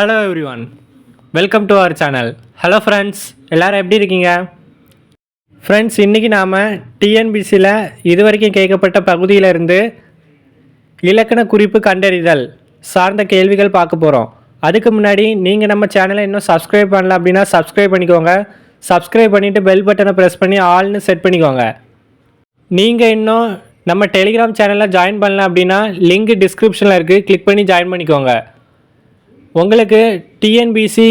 Hello everyone welcome to our channel hello friends எல்லோரும் எப்படி இருக்கீங்க? ஃப்ரெண்ட்ஸ் இன்றைக்கி நாம் டிஎன்பிசியில் இது வரைக்கும் கேட்கப்பட்ட பகுதியிலிருந்து இலக்கண குறிப்பு கண்டறிதல் சார்ந்த கேள்விகள் பார்க்க போகிறோம் அதுக்கு முன்னாடி நீங்கள் நம்ம சேனலை இன்னும் சப்ஸ்கிரைப் பண்ணல அப்படின்னா சப்ஸ்கிரைப் பண்ணிக்கோங்க. சப்ஸ்கிரைப் பண்ணிவிட்டு பெல் பட்டனை ப்ரெஸ் பண்ணி ஆல்னு செட் பண்ணிக்கோங்க. நீங்கள் இன்னும் நம்ம டெலிகிராம் சேனலில் ஜாயின் பண்ணல அப்படின்னா லிங்க் டிஸ்கிரிப்ஷனில் இருக்குது கிளிக் பண்ணி ஜாயின் பண்ணிக்கோங்க. உங்களுக்கு டிஎன்பிசி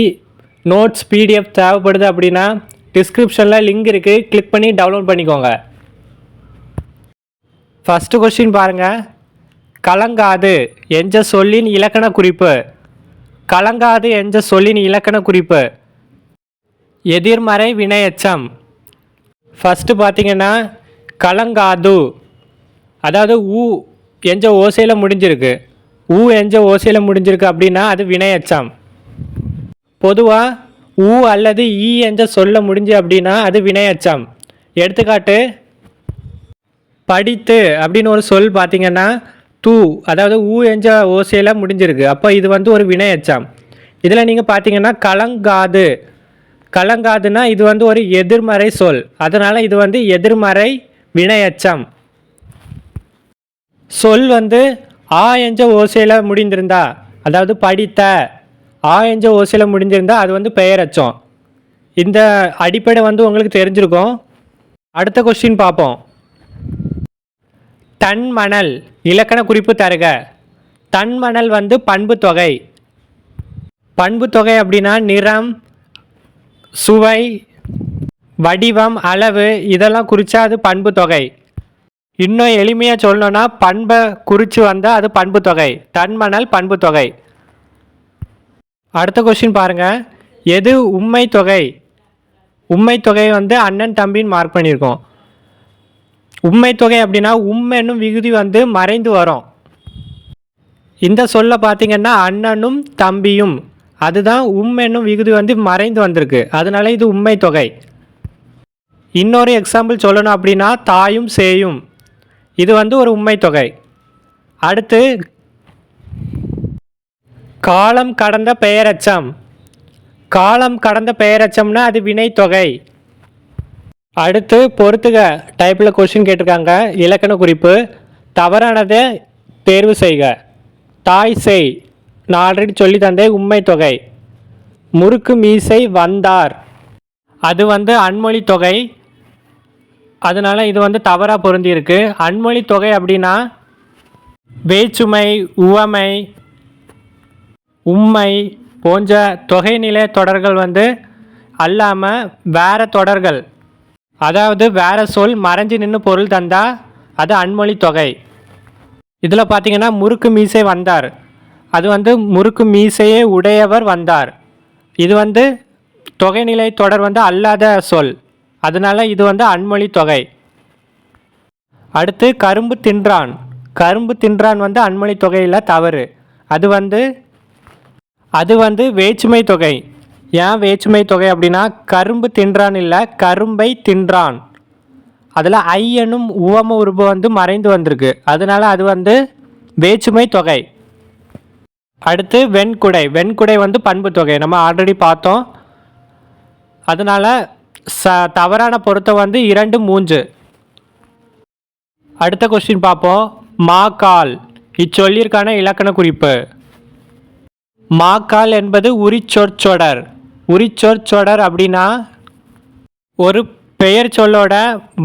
நோட்ஸ் பிடிஎஃப் தேவைப்படுது அப்படின்னா டிஸ்கிரிப்ஷனில் லிங்க் இருக்குது கிளிக் பண்ணி டவுன்லோட் பண்ணிக்கோங்க. ஃபஸ்ட்டு கொஸ்டின் பாருங்கள் கலங்காது என்ற சொல்லின் இலக்கண குறிப்பு. கலங்காது என்ற சொல்லின் இலக்கண குறிப்பு. எதிர்மறை வினையச்சம். ஃபஸ்ட்டு பார்த்தீங்கன்னா கலங்காது. அதாவது ஊ என்ற ஓசையில் முடிஞ்சிருக்கு. ஊ எஞ்ச ஓசையில் முடிஞ்சிருக்கு அப்படின்னா அது வினையச்சம் பொதுவாக ஊ அல்லது ஈ என்ற சொல்ல முடிஞ்சு அப்படின்னா அது வினையச்சம் எடுத்துக்காட்டு படித்து அப்படின்னு ஒரு சொல் பார்த்தீங்கன்னா தூ அதாவது ஊ என்ற ஓசையில் முடிஞ்சிருக்கு. அப்போ இது வந்து ஒரு வினையச்சம் இதில் நீங்கள் பார்த்தீங்கன்னா கலங்காது. கலங்காதுன்னா இது வந்து ஒரு எதிர்மறை சொல். அதனால் இது வந்து எதிர்மறை வினையச்சம் சொல் வந்து ஆ என்ற ஓசையில் முடிந்திருந்தா அதாவது படித்த ஆ என்ற ஓசையில் முடிஞ்சிருந்தா அது வந்து பெயரச்சம் இந்த அடிப்படை வந்து உங்களுக்கு தெரிஞ்சிருக்கும். அடுத்த கொஸ்டின் பார்ப்போம். தன்மணல் இலக்கண குறிப்பு தருக. தன்மணல் வந்து பண்பு தொகை. பண்பு தொகை அப்படின்னா நிறம் சுவை வடிவம் அளவு இதெல்லாம் குறித்தா அது பண்பு தொகை. இன்னும் எளிமையாக சொல்லணும்னா பண்பை குறித்து வந்தால் அது பண்பு தொகை. தன்மணல் பண்பு தொகை. அடுத்த கொஸ்டின் பாருங்கள் எது உண்மை தொகை? உண்மை தொகை வந்து அண்ணன் தம்பின்னு மார்க் பண்ணியிருக்கோம். உண்மை தொகை அப்படின்னா உம்மென்னும் விகுதி வந்து மறைந்து வரும். இந்த சொல்ல பார்த்திங்கன்னா அண்ணனும் தம்பியும். அதுதான் உம்மென்னும் விகுதி வந்து மறைந்து வந்திருக்கு. அதனால இது உண்மை தொகை. இன்னொரு எக்ஸாம்பிள் சொல்லணும் அப்படின்னா தாயும் சேயும். இது வந்து ஒரு உண்மை தொகை. அடுத்து காலம் கடந்த பெயரச்சம். காலம் கடந்த பெயரச்சம்னா அது வினைத்தொகை அடுத்து பொறுத்துக. டைப்பில் கொஷின் கேட்டிருக்காங்க. இலக்கண குறிப்பு. தவறானதை தேர்வு செய்க. தாய் செய். நான் ஆல்ரெடி சொல்லி தந்தேன் உண்மை தொகை. முறுக்கு மீசை வந்தார். அது வந்து அன்மொழி தொகை. அதனால் இது வந்து தவறாக பொருந்தியிருக்கு. அன்மொழி தொகை அப்படின்னா வேற்றுமை உவமை உண்மை போன்ற தொகைநிலை தொடர்கள் வந்து அல்லாமல் வேறு தொடர்கள். அதாவது வேறு சொல் மறைஞ்சு நின்று பொருள் தந்தா அது அன்மொழி தொகை. இதில் பார்த்திங்கன்னா முறுக்கு மீசை வந்தார். அது வந்து முறுக்கு மீசையே உடையவர் வந்தார். இது வந்து தொகைநிலை தொடர் வந்து அல்லாத சொல். அதனால் இது வந்து அன்மொழி தொகை. அடுத்து கரும்பு தின்றான். கரும்பு தின்றான் வந்து அன்மொழி தொகையில் தவறு. அது வந்து அது வந்து வேற்றுமை தொகை. ஏன் வேற்றுமை தொகை அப்படின்னா கரும்பு தின்றான் இல்லை கரும்பை தின்றான். அதில் ஐ எனும் உவம உருபு வந்து மறைந்து வந்திருக்கு. அதனால அது வந்து வேற்றுமை தொகை. அடுத்து வெண்குடை. வெண்குடை வந்து பண்பு தொகை. நம்ம ஆல்ரெடி பார்த்தோம். அதனால் ச தவறான பொருத்தம் வந்து இரண்டு மூன்று. அடுத்த கொஸ்டின் பார்ப்போம். மா கால். இச்சொல்லிற்கான இலக்கண குறிப்பு. மாக்கால் என்பது உரிச்சொற்சொடர். உரிச்சொற்சொடர் அப்படின்னா ஒரு பெயர் சொல்லோட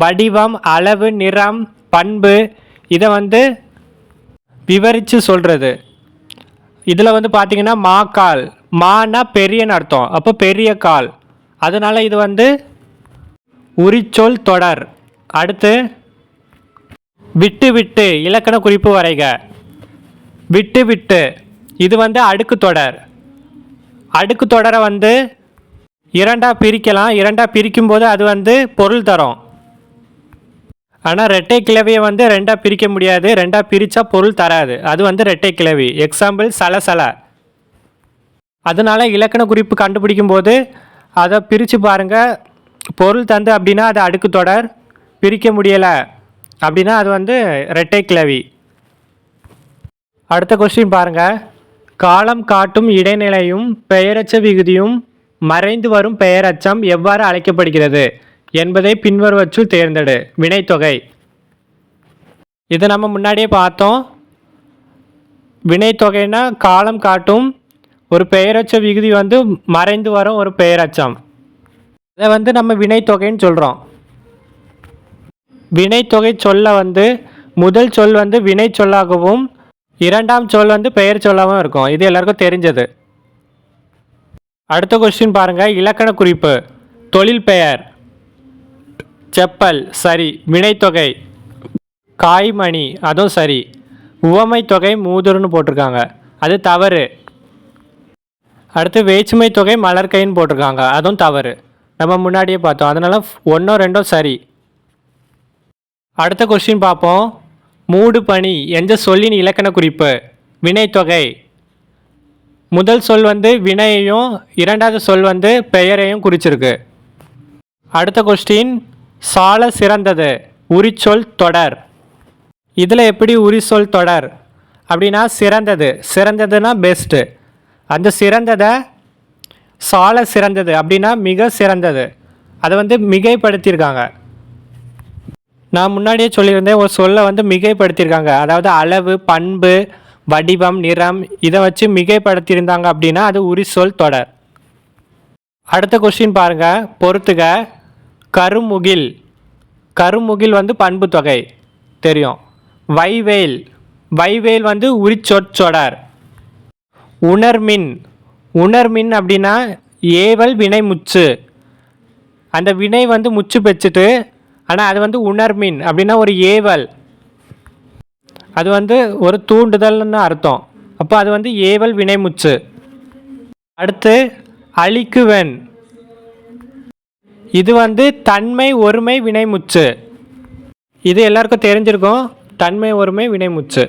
வடிவம் அளவு நிறம் பண்பு இதை வந்து விவரித்து சொல்கிறது இதில் வந்து பார்த்தீங்கன்னா மாக்கால் மானா பெரியன்னு அர்த்தம். அப்போ பெரிய கால். அதனால் இது வந்து உரிச்சொல் தொடர். அடுத்து விட்டு விட்டு இலக்கண குறிப்பு வரைக. விட்டு விட்டு இது வந்து அடுக்கு தொடர். அடுக்கு தொடரை வந்து இரண்டாக பிரிக்கலாம். இரண்டாக பிரிக்கும்போது அது வந்து பொருள் தரும். ஆனால் ரெட்டை கிளவியை வந்து ரெண்டாக பிரிக்க முடியாது. ரெண்டாக பிரித்தா பொருள் தராது. அது வந்து ரெட்டை கிளவி எக்ஸாம்பிள் சலசல. அதனால் இலக்கண குறிப்பு கண்டுபிடிக்கும் போது அதை பிரித்து பாருங்கள் பொருள் தந்து அப்படின்னா அது அடுக்கு தொடர் பிரிக்க முடியலை அப்படின்னா அது வந்து ரெட்டை கிளவி. அடுத்த கொஸ்டின் பாருங்கள் காலம் காட்டும் இடைநிலையும் பெயரச்ச விகுதியும் மறைந்து வரும் பெயரச்சம் எவ்வாறு அழைக்கப்படுகிறது என்பதை பின்வருவச்சுள் தேர்ந்தெடு. வினைத்தொகை. இதை நம்ம முன்னாடியே பார்த்தோம். வினைத்தொகைனா காலம் காட்டும் ஒரு பெயரச்ச விகுதி வந்து மறைந்து வரும் ஒரு பெயரச்சம். இதை வந்து நம்ம வினைத்தொகைன்னு சொல்கிறோம் வினைத்தொகை சொல்ல வந்து முதல் சொல் வந்து வினை சொல்லாகவும் இரண்டாம் சொல் வந்து பெயர் சொல்லாகவும் இருக்கும். இது எல்லாருக்கும் தெரிஞ்சது. அடுத்த கொஸ்டின் பாருங்கள் இலக்கண குறிப்பு. தொழில் பெயர். செப்பல். சரி. வினைத்தொகை. காய்மணி. அதுவும் சரி. உவமை தொகை மூதுருன்னு போட்டிருக்காங்க. அது தவறு. அடுத்து வேற்றுமை தொகை மலர்கைன்னு போட்டிருக்காங்க. அதுவும் தவறு. நம்ம முன்னாடியே பார்த்தோம். அதனால் ஒன்றோ ரெண்டோ சரி. அடுத்த கொஸ்டின் பார்ப்போம். மூடு பனி எந்த சொல்லின் இலக்கண குறிப்பு. வினைத்தொகை முதல் சொல் வந்து வினையையும் இரண்டாவது சொல் வந்து பெயரையும் குறிச்சிருக்கு. அடுத்த கொஸ்டின் சால சிறந்தது. உரிச்சொல் தொடர். இதில் எப்படி உரிச்சொல் தொடர்? அப்படின்னா சிறந்தது. சிறந்ததுன்னா பெஸ்ட்டு அந்த சிறந்ததை சால சிறந்தது அப்படின்னா மிக சிறந்தது. அதை வந்து மிகைப்படுத்தியிருக்காங்க. நான் முன்னாடியே சொல்லியிருந்தேன் ஒரு சொல்லை வந்து மிகைப்படுத்தியிருக்காங்க. அதாவது அளவு பண்பு வடிவம் நிறம் இதை வச்சு மிகைப்படுத்தியிருந்தாங்க அப்படின்னா அது உரிசொல் தொடர். அடுத்த கொஸ்டின் பாருங்க. பொறுத்துக. கருமுகில். கருமுகில் வந்து பண்பு தொகை. தெரியும். வைவேல். வைவேல் வந்து உரிச்சொற்சொடர் உணர்மின். உணர்மின் அப்படின்னா ஏவல் வினை முச்சு. அந்த வினை வந்து முச்சு பெச்சுட்டு ஆனால் அது வந்து உணர்மின் அப்படின்னா ஒரு ஏவல். அது வந்து ஒரு தூண்டுதல்னு அர்த்தம். அப்போ அது வந்து ஏவல் வினைமுச்சு அடுத்து அழிக்குவன். இது வந்து தன்மை ஒருமை வினைமுச்சு இது எல்லாருக்கும் தெரிஞ்சிருக்கும். தன்மை ஒருமை வினைமுச்சு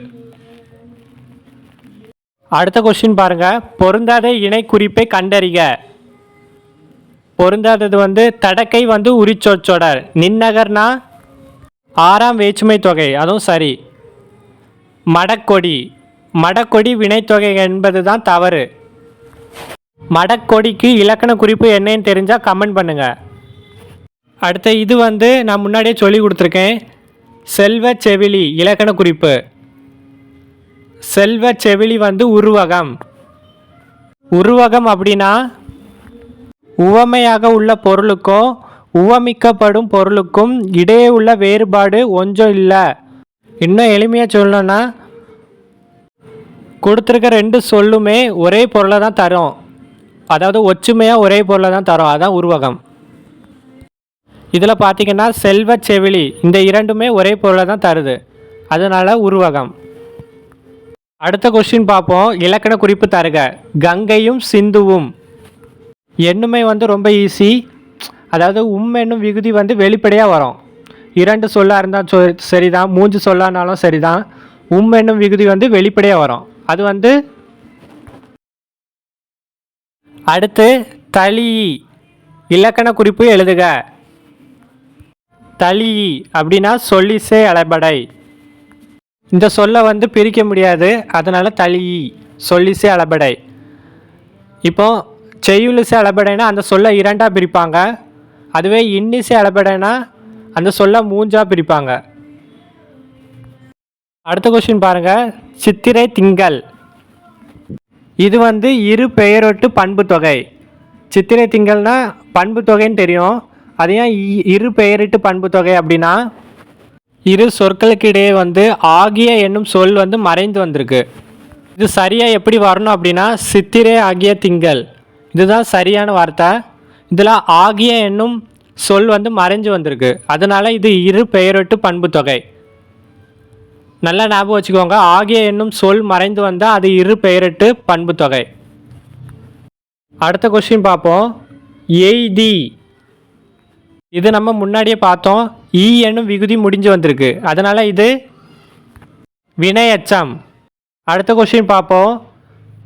அடுத்த கொஸ்டின் பாருங்கள் பொருந்தாத இணை குறிப்பை கண்டறிக. பொருந்தாதது வந்து தடக்கை வந்து உரிச்சொற்சொடர் நின்னகர்னா ஆறாம் வேற்றுமை தொகை அதுவும் சரி. மடக்கொடி. மடக்கொடி வினைத்தொகை என்பது தான் தவறு. மடக்கொடிக்கு இலக்கண குறிப்பு என்னன்னு தெரிஞ்சால் கமெண்ட் பண்ணுங்கள் அடுத்த இது வந்து நான் முன்னாடியே சொல்லி கொடுத்துருக்கேன். செல்வ செவிலி இலக்கண குறிப்பு. செல்வ செவிலி வந்து உருவகம். உருவகம் அப்படின்னா உவமையாக உள்ள பொருளுக்கோ உவமிக்கப்படும் பொருளுக்கும் இடையே உள்ள வேறுபாடு ஒன்றும் இல்லை. இன்னும் எளிமையாக சொல்லணும்னா கொடுத்துருக்க ரெண்டு சொல்லுமே ஒரே பொருளை தான் தரும். அதாவது ஒற்றுமையாக ஒரே பொருளை தான் தரும். அதான் உருவகம். இதில் பார்த்தீங்கன்னா செல்வ செவிலி இந்த இரண்டுமே ஒரே பொருளை தான் தருது. அதனால் உருவகம். அடுத்த கொஸ்டின் பார்ப்போம். இலக்கண குறிப்பு தருக. கங்கையும் சிந்துவும். எண்ணுமை வந்து ரொம்ப ஈஸி அதாவது உம் என்னும் விகுதி வந்து வெளிப்படையாக வரும். இரண்டு சொல்லா இருந்தால் சொ சரிதான். மூன்று சொல்லானாலும் சரிதான். உம் என்னும் விகுதி வந்து வெளிப்படையாக வரும். அது வந்து அடுத்து தளி. இலக்கண குறிப்பு எழுதுக. தளி அப்படின்னா சொல்லிசே அலைபடை. இந்த சொல்லை வந்து பிரிக்க முடியாது. அதனால் தளி சொல்லிசே அளபடை. இப்போ செய்யுளிசை அளபடைனா அந்த சொல்லை இரண்டாக பிரிப்பாங்க. அதுவே இன்னிசை அளபடைனா அந்த சொல்லை மூஞ்சாக பிரிப்பாங்க. அடுத்த கொஸ்டின் பாருங்கள் சித்திரை திங்கள். இது வந்து இரு பெயரொட்டு பண்பு தொகை. சித்திரை திங்கள்னா பண்பு தொகைன்னு தெரியும். அது ஏன் இ- இரு பெயரிட்டு பண்பு தொகை அப்படின்னா இரு சொற்களுக்கு இடையே வந்து ஆகிய என்னும் சொல் வந்து மறைந்து வந்திருக்கு. இது சரியாக எப்படி வரணும் அப்படின்னா சித்திரே ஆகிய திங்கள். இதுதான் சரியான வார்த்தை. இதில் ஆகிய என்னும் சொல் வந்து மறைஞ்சு வந்திருக்கு. அதனால் இது இரு பெயரொட்டு பண்பு தொகை. நல்லா ஞாபகம் வச்சுக்கோங்க. ஆகிய என்னும் சொல் மறைந்து வந்தால் அது இரு பெயரிட்டு பண்பு தொகை. அடுத்த கொஸ்டின் பார்ப்போம். எய்தி. இது நம்ம முன்னாடியே பார்த்தோம். ஈ என்னும் விகுதி முடிஞ்சு வந்திருக்கு. அதனால் இது வினையச்சம். அடுத்த கொஸ்டின் பார்ப்போம்.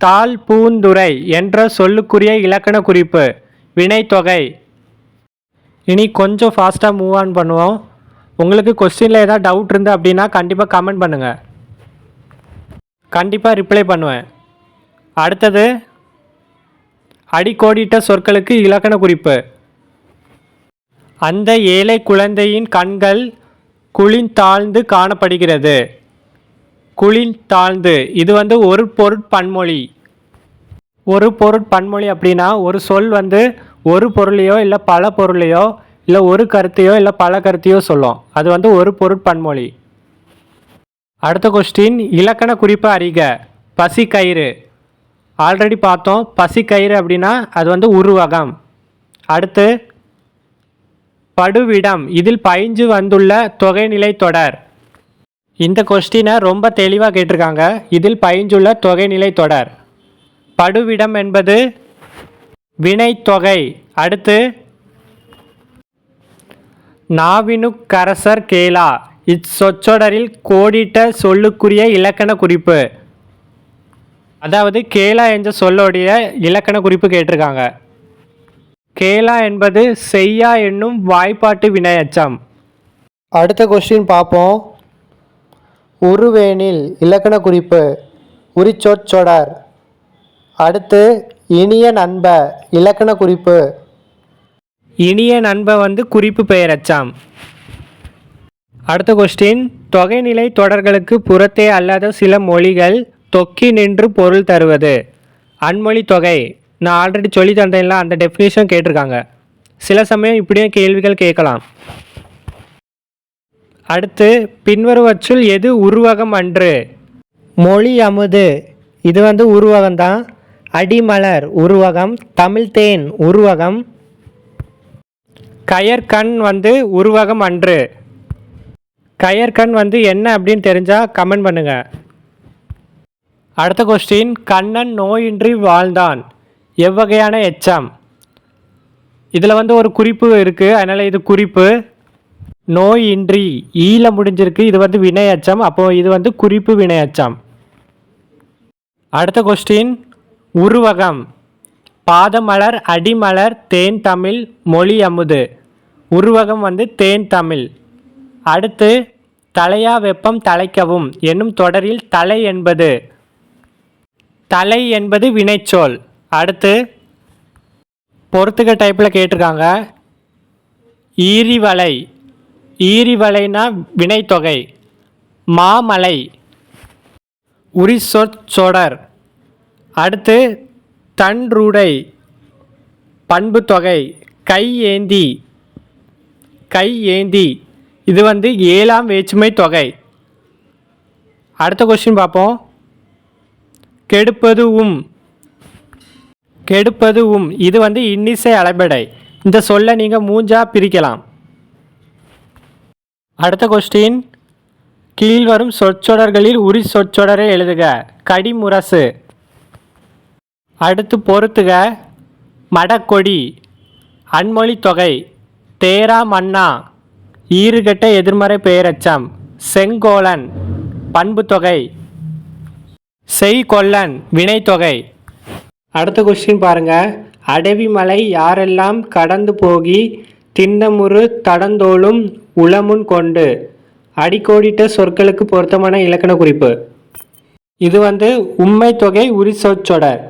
தால் பூந்துரை என்ற சொல்லுக்குரிய இலக்கண குறிப்பு. வினைத்தொகை. இனி கொஞ்சம் ஃபாஸ்ட்டாக மூவ் ஆன் பண்ணுவோம். உங்களுக்கு கொஸ்டினில் ஏதாவது டவுட் இருந்து அப்படின்னா கண்டிப்பாக கமெண்ட் பண்ணுங்கள் கண்டிப்பாக ரிப்ளை பண்ணுவேன். அடுத்தது அடிக்கோடிட்ட சொற்களுக்கு இலக்கண குறிப்பு. அந்த ஏழை குழந்தையின் கண்கள் குளிர்ந்தாழ்ந்து காணப்படுகிறது. குளிர்ந்தாழ்ந்து இது வந்து ஒரு பொருட்பன்மொழி ஒரு பொருட்பன்மொழி அப்படின்னா ஒரு சொல் வந்து ஒரு பொருளையோ இல்லை பல பொருளையோ இல்லை ஒரு கருத்தையோ இல்லை பல கருத்தையோ சொல்லும். அது வந்து ஒரு பொருட்பன்மொழி அடுத்த கொஸ்டின் இலக்கண குறிப்பு அறிக. பசி கயிறு. ஆல்ரெடி பார்த்தோம். பசி கயிறு அப்படின்னா அது வந்து உருவகம். அடுத்து படுவிடம். இதில் பயின்று வந்துள்ள தொகைநிலை தொடர். இந்த கொஸ்டினை ரொம்ப தெளிவாக கேட்டிருக்காங்க. இதில் பயின்றுள்ள தொகைநிலை தொடர். படுவிடம் என்பது வினைத்தொகை. அடுத்து நாவினுக்கரசர் கேலா இச்சொற்றொடரில் கோடிட்ட சொல்லுக்குரிய இலக்கண குறிப்பு. அதாவது கேலா என்ற சொல்லோடைய இலக்கண குறிப்பு கேட்டிருக்காங்க. கேலா என்பது செய்யா என்னும் வாய்ப்பாட்டு வினையச்சம். அடுத்த கொஸ்டின் பார்ப்போம். உருவேனில் இலக்கண குறிப்பு உரிச்சொற்சொடர் அடுத்து இனிய நண்ப இலக்கண குறிப்பு. இனிய நண்ப வந்து குறிப்பு பெயரச்சாம். அடுத்த கொஸ்டின் தொகைநிலை தொடர்களுக்கு புறத்தே அல்லாத சில மொழிகள் தொக்கி நின்று பொருள் தருவது. அன்மொழி தொகை. நான் ஆல்ரெடி சொல்லி தந்தேன்ல அந்த டெஃபினேஷன் கேட்டிருக்காங்க. சில சமயம் இப்படியும் கேள்விகள் கேட்கலாம். அடுத்து பின்வருவற்றுள் எது உருவகம் அன்று? மொழி அமுது. இது வந்து உருவகம்தான். அடிமலர் உருவகம் தமிழ் தேன் உருவகம். கயற்கண் வந்து உருவகம் அன்று. கயற்கண் வந்து என்ன அப்படின்னு தெரிஞ்சால் கமெண்ட் பண்ணுங்கள் அடுத்த கொஸ்டின் கண்ணன் நோயின்றி வாழ்ந்தான். எவ்வகையான எச்சம்? இதில் வந்து ஒரு குறிப்பு இருக்குது அதனால் இது குறிப்பு. நோயின்றி ஈல முடிஞ்சிருக்கு. இது வந்து வினையச்சம் அப்போ இது வந்து குறிப்பு வினையச்சம் அடுத்த கொஸ்டின் உருவகம். பாதமலர் அடிமலர் தேன் தமிழ் மொழி அமுது. உருவகம் வந்து தேன் தமிழ். அடுத்து தலையா வெப்பம் தலைக்கவும். என்னும் தொடரில் தலை என்பது. தலை என்பது வினைச்சொல். அடுத்து பொறுத்துக்க டைப்பில் கேட்டிருக்காங்க. ஈரிவலை ஈரிவலைனா வினைத்தொகை. மாமலை. உரிசொற்சொடர். அடுத்து தன்றுடை. பண்பு தொகை கை ஏந்தி கை ஏந்தி இது வந்து ஏழாம் வேற்றுமை தொகை. அடுத்த கொஸ்டின் பார்ப்போம். கெடுப்பது உம் கெடுப்பது உம் இது வந்து இன்னிசை அலைபடை. இந்த சொல்லை நீங்கள் மூஞ்சா பிரிக்கலாம். அடுத்த கொஸ்டின் கீழ்வரும் சொற்றொடர்களில் உரி சொற்றொடரை எழுதுக. கடிமுரசு அடுத்து பொறுத்துக. மடக்கொடி. அன்மொழி தொகை. தேரா மன்னா. ஈறுகட்ட எதிர்மறை பெயரச்சம். செங்கோலன். பண்பு தொகை. செய்கொல்லன் வினைத்தொகை. அடுத்த கொஸ்டின் பாருங்கள் அடவி மலை யாரெல்லாம் கடந்து போகி திண்ணமுறு தடந்தோளும் உளமுன் கொண்டு? அடிக்கோடிட்ட சொற்களுக்கு பொருத்தமான இலக்கண குறிப்பு. இது வந்து உண்மை தொகை உரி சொற்றொடர்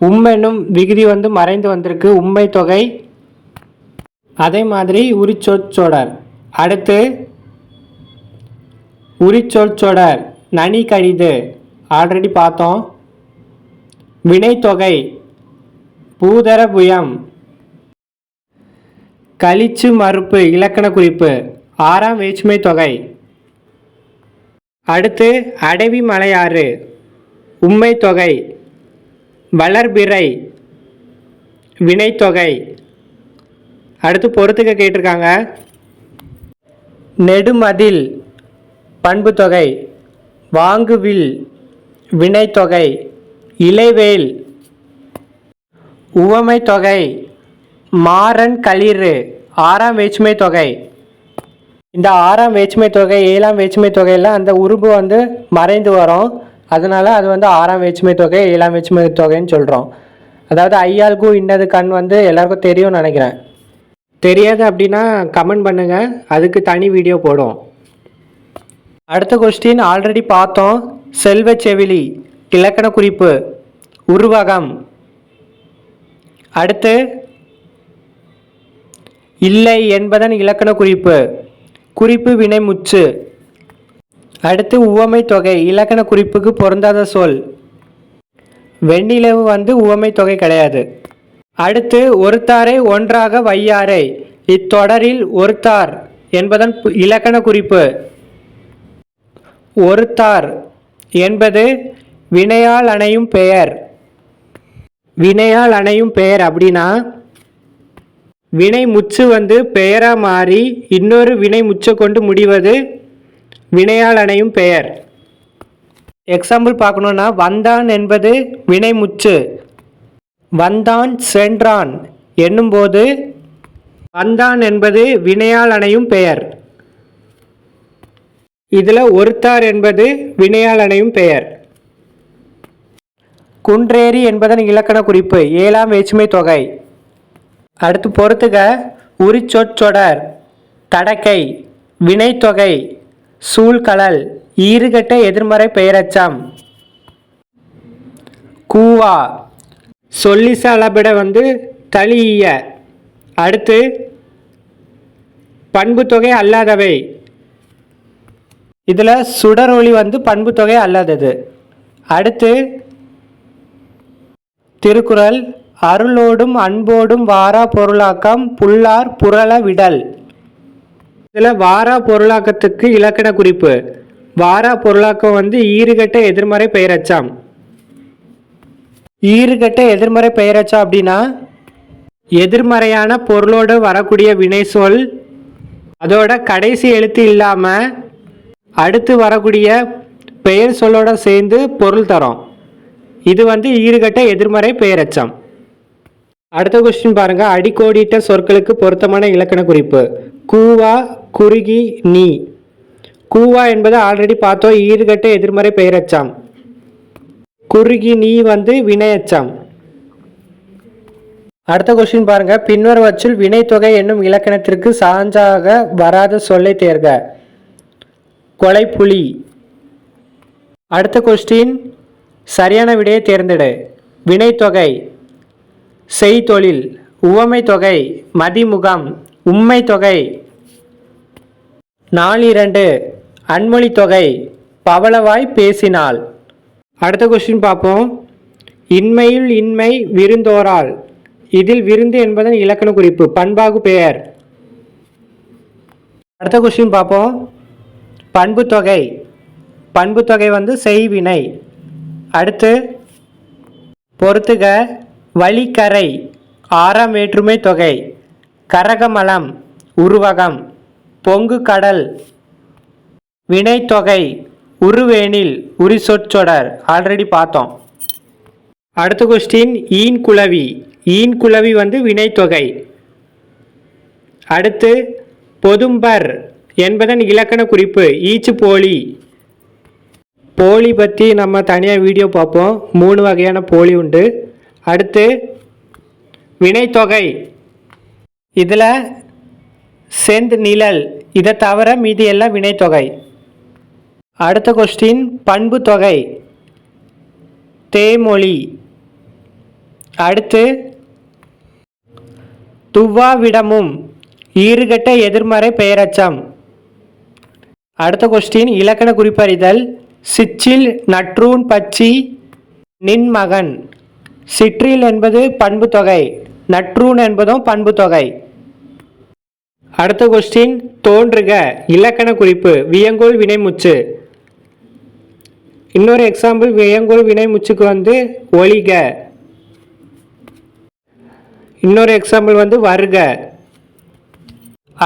உம்மெனும் விகுதி வந்து மறைந்து வந்திருக்கு. உண்மை தொகை அதே மாதிரி உரிச்சொற்சொடர் அடுத்து உரிச்சொற்சொடர் நனி கடிது ஆல்ரெடி பார்த்தோம். வினைத்தொகை பூதர புயம் கழிச்சு மறுப்பு இலக்கண குறிப்பு ஆறாம் வேற்றுமை தொகை. அடுத்து அடவி மலையாறு உம்மை தொகை வளர்பிறை வினைத்தொகை. அடுத்து பொறுத்துக்க கேட்டிருக்காங்க. நெடுமதில் பண்புத்தொகை வாங்குவில் வினைத்தொகை. இலைவேல் உவமை தொகை மாறன் களிறு ஆறாம் வேற்றுமை தொகை. இந்த ஆறாம் வேற்றுமை தொகை ஏழாம் வேற்றுமை தொகையெல்லாம் அந்த உருபு வந்து மறைந்து வரும். அதனால் அது வந்து ஆறாம் வேற்றுமை தொகை ஏழாம் வேற்றுமை தொகைன்னு சொல்கிறோம் அதாவது ஐயாளுக்கும் இன்னது கண் வந்து எல்லாருக்கும் தெரியும்னு நினைக்கிறேன். தெரியாது அப்படின்னா கமெண்ட் பண்ணுங்கள் அதுக்கு தனி வீடியோ போடுவோம். அடுத்த கொஸ்டின் ஆல்ரெடி பார்த்தோம். செல்வ செவிலி. இலக்கண குறிப்பு உருவகம். அடுத்து இல்லை என்பதன் இலக்கண குறிப்பு குறிப்பு வினைமுச்சு அடுத்து உவமை தொகை இலக்கண குறிப்புக்கு பொருந்தாத சொல். வெண்ணிலவு வந்து உவமை தொகை கிடையாது. அடுத்து ஒருத்தாரை ஒன்றாக வையாரை இத்தொடரில் ஒருத்தார் என்பதன் இலக்கண குறிப்பு. ஒருத்தார் என்பது வினையால் அணையும் பெயர். வினையால் அணையும் பெயர் அப்படின்னா வினை முச்சு வந்து பெயராக மாறி இன்னொரு வினை முச்சை கொண்டு முடிவது வினையால் அணையும் பெயர். எக்ஸாம்பிள் பார்க்கணுன்னா வந்தான் என்பது வினை முச்சு. வந்தான் சென்றான் என்னும்போது வந்தான் என்பது வினையால் அணையும் பெயர். இதில் ஒருத்தார் என்பது வினையால் அணையும் பெயர். குன்றேறி என்பதன் இலக்கண குறிப்பு. ஏழாம் வேற்றுமை தொகை. அடுத்து பொறுத்துக. உரிச்சொற்றொடர் தடக்கை. வினைத்தொகை. சூழ்கலல் ஈறுகட்ட எதிர்மறை பெயரச்சம். கூவா. சொல்லிச அளபிட வந்து தளிய அடுத்து பண்புத்தொகை அல்லாதவை. இதில் சுடரொளி வந்து பண்புத்தொகை அல்லாதது. அடுத்து திருக்குறள் அருளோடும் அன்போடும் வாரா பொருளாக்கம் புல்லார் புரள விடல். இதில் வாரா பொருளாக்கத்துக்கு இலக்கண குறிப்பு. வாரா பொருளாக்கம் வந்து ஈறுகட்ட எதிர்மறை பெயரச்சாம். ஈறுகட்ட எதிர்மறை பெயரச்சா அப்படின்னா எதிர்மறையான பொருளோடு வரக்கூடிய வினை சொல் அதோட கடைசி எழுத்து இல்லாமல் அடுத்து வரக்கூடிய பெயர் சொல்லோட சேர்ந்து பொருள் தரும். இது வந்து ஈறுகட்ட எதிர்மறை பெயரச்சம் அடுத்த கொஸ்டின் பாருங்க. அடிக்கோடிட்ட சொற்களுக்கு பொருத்தமான இலக்கண குறிப்பு. கூவா குறுகி நீ. கூவா என்பது ஆல்ரெடி பார்த்தோம். ஈறுகட்ட எதிர்மறை பெயரச்சம் குறுகி நீ வந்து வினையச்சம். அடுத்த கொஸ்டின் பாருங்க. பின்வருவற்றில் வினைத்தொகை என்னும் இலக்கணத்திற்கு சான்றாக வராத சொல்லை தேர்க. கொலைப்புலி. அடுத்த கொஸ்டின் சரியான விடையை தேர்ந்தெடு. வினைத்தொகை செய்தொழில் உவமை தொகை மதிமுகம் உண்மை தொகை நாலிரண்டு அன்மொழி தொகை பவளவாய் பேசினாள். அடுத்த கொஸ்டின் பார்ப்போம். இன்மையில் இன்மை விருந்தோரால் இதில் விருந்து என்பதன் இலக்கண குறிப்பு பண்பாகு பெயர். அடுத்த கொஸ்டின் பார்ப்போம். பண்பு தொகை பண்பு தொகை வந்து செய்வினை. அடுத்து பொறுத்துக வழிக்கரை ஆறாம் வேற்றுமை தொகை கரகமலம் உருவகம் பொங்கு கடல் வினைத்தொகை உருவேனில் உரி சொற்சொடர் ஆல்ரெடி பார்த்தோம். அடுத்த கொஸ்டின் ஈன் குளவி ஈன் குளவி வந்து வினைத்தொகை அடுத்து பொதும்பர் என்பதன் இலக்கண குறிப்பு ஈச்சு போலி போலி பற்றி நம்ம தனியாக வீடியோ பார்ப்போம். மூணு வகையான போலி உண்டு. அடுத்து வினைத்தொகை. இதில் செந்த் நிழல் இதை தவிர மீதி எல்லாம் வினைத்தொகை. அடுத்த கொஸ்டின் பண்பு தொகை. தேமொழி. அடுத்து துவ்வாவிடமும் ஈறுகட்ட எதிர்மறை பெயரச்சம். அடுத்த கொஸ்டின் இலக்கண குறிப்பறிதல். சிச்சில் நற்றூன் பச்சி நின்மகன். சிற்றில் என்பது பண்பு தொகை நற்றூன் என்பதும் பண்பு தொகை. அடுத்த கொஸ்டின் தோன்றுக இலக்கண குறிப்பு வியங்கோல் வினைமுச்சு. இன்னொரு எக்ஸாம்பிள் வியங்கோல் வினைமுச்சுக்கு வந்து ஒளிக இன்னொரு எக்ஸாம்பிள் வந்து வருக.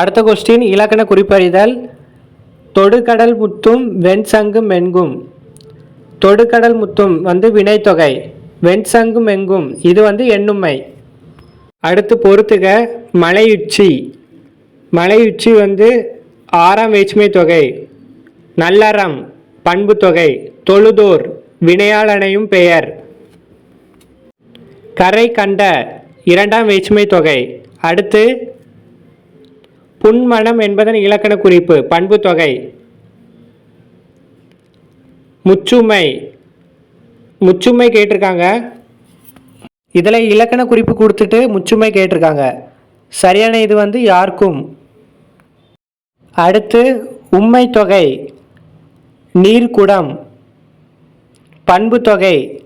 அடுத்த கொஸ்டின் இலக்கண குறிப்பறிதல் தொடுகடல் முத்தும் வெண்சங்கு மென்கும் தொடுகடல் முத்தும் வந்து வினைத்தொகை வெண்சங்கு மெங்கும். இது வந்து எண்ணுமை. அடுத்து பொறுத்துக மலையுச்சி. மலையுச்சி வந்து ஆறாம் வேற்றுமை தொகை நல்லறம் பண்பு தொகை தொழுதோர் வினையாளனையும் பெயர். கரை கண்ட இரண்டாம் வேற்றுமை தொகை. அடுத்து புன்மணம் என்பதன் இலக்கண குறிப்பு. பண்பு தொகை. முச்சுமை. முச்சுமை கேட்டிருக்காங்க. இதில் இலக்கண குறிப்பு கொடுத்துட்டு முச்சுமை கேட்டிருக்காங்க. சரியான இது வந்து யாருக்கும்? அடுத்து உண்மை தொகை. நீர்க்குடம் பண்பு தொகை.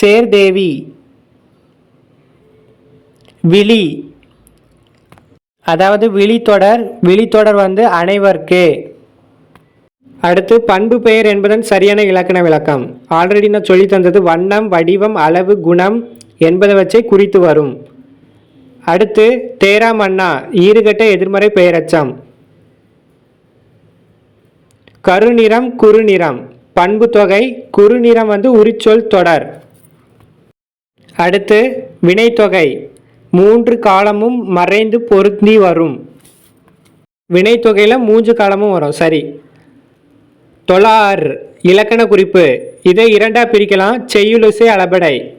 சேர்தேவி. விழி. அதாவது விழித்தொடர் விழித்தொடர் வந்து அனைவருக்கே. அடுத்து பண்பு பெயர் என்பதன் சரியான இலக்கண விளக்கம். ஆல்ரெடி நான் சொல்லி தந்தது வண்ணம் வடிவம் அளவு குணம் என்பதை வச்சே குறித்து வரும். அடுத்து தேரா மன்னா ஈறுகட்ட எதிர்மறை பெயரச்சம். கருநிறம் குறுநிறம். பண்பு தொகை குறுநிறம் வந்து உரிச்சொல் தொடர். அடுத்து வினைத்தொகை மூன்று காலமும் மறைந்து பொருந்தி வரும். வினைத்தொகையில் மூன்று காலமும் வரும். சரி. தொழார் இலக்கண குறிப்பு. இதை இரண்டாக பிரிக்கலாம். செய்யுளிசை அளபடை.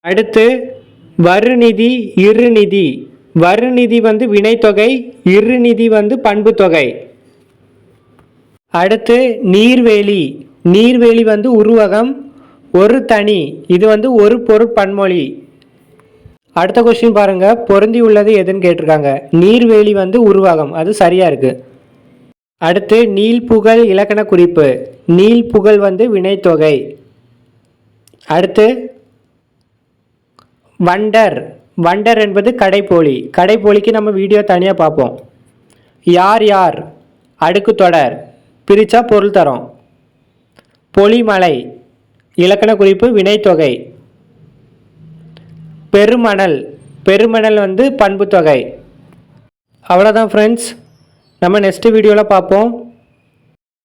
அடுத்து வருநிதி இருநிதி. வருநிதி வந்து வினைத்தொகை இருநிதி வந்து பண்பு தொகை. அடுத்து நீர்வேலி. நீர்வேலி வந்து உருவகம் ஒரு தனி. இது வந்து ஒரு பொருட்பன்மொழி. அடுத்த கொஸ்டின் பாருங்க. பொருந்தி உள்ளது எதுன்னு கேட்டிருக்காங்க. நீர்வேலி வந்து உருவாகம் அது சரியா இருக்கு. அடுத்து நீல் புகழ் இலக்கண குறிப்பு. நீல் புகழ் வந்து வினைத்தொகை. அடுத்து வண்டர். வண்டர் என்பது கடைப்போலி. கடைப்போலிக்கு நம்ம வீடியோ தனியாக பார்ப்போம். யார் யார்? அடுக்கு தொடர். பிரித்தா பொருள் தரும். பொலிமலை. இலக்கண குறிப்பு வினைத்தொகை. பெருமணல். பெருமணல் வந்து பண்புத்தொகை அவ்வளோதான் ஃப்ரெண்ட்ஸ் நம்ம நெக்ஸ்ட் வீடியோவில் பார்ப்போம்.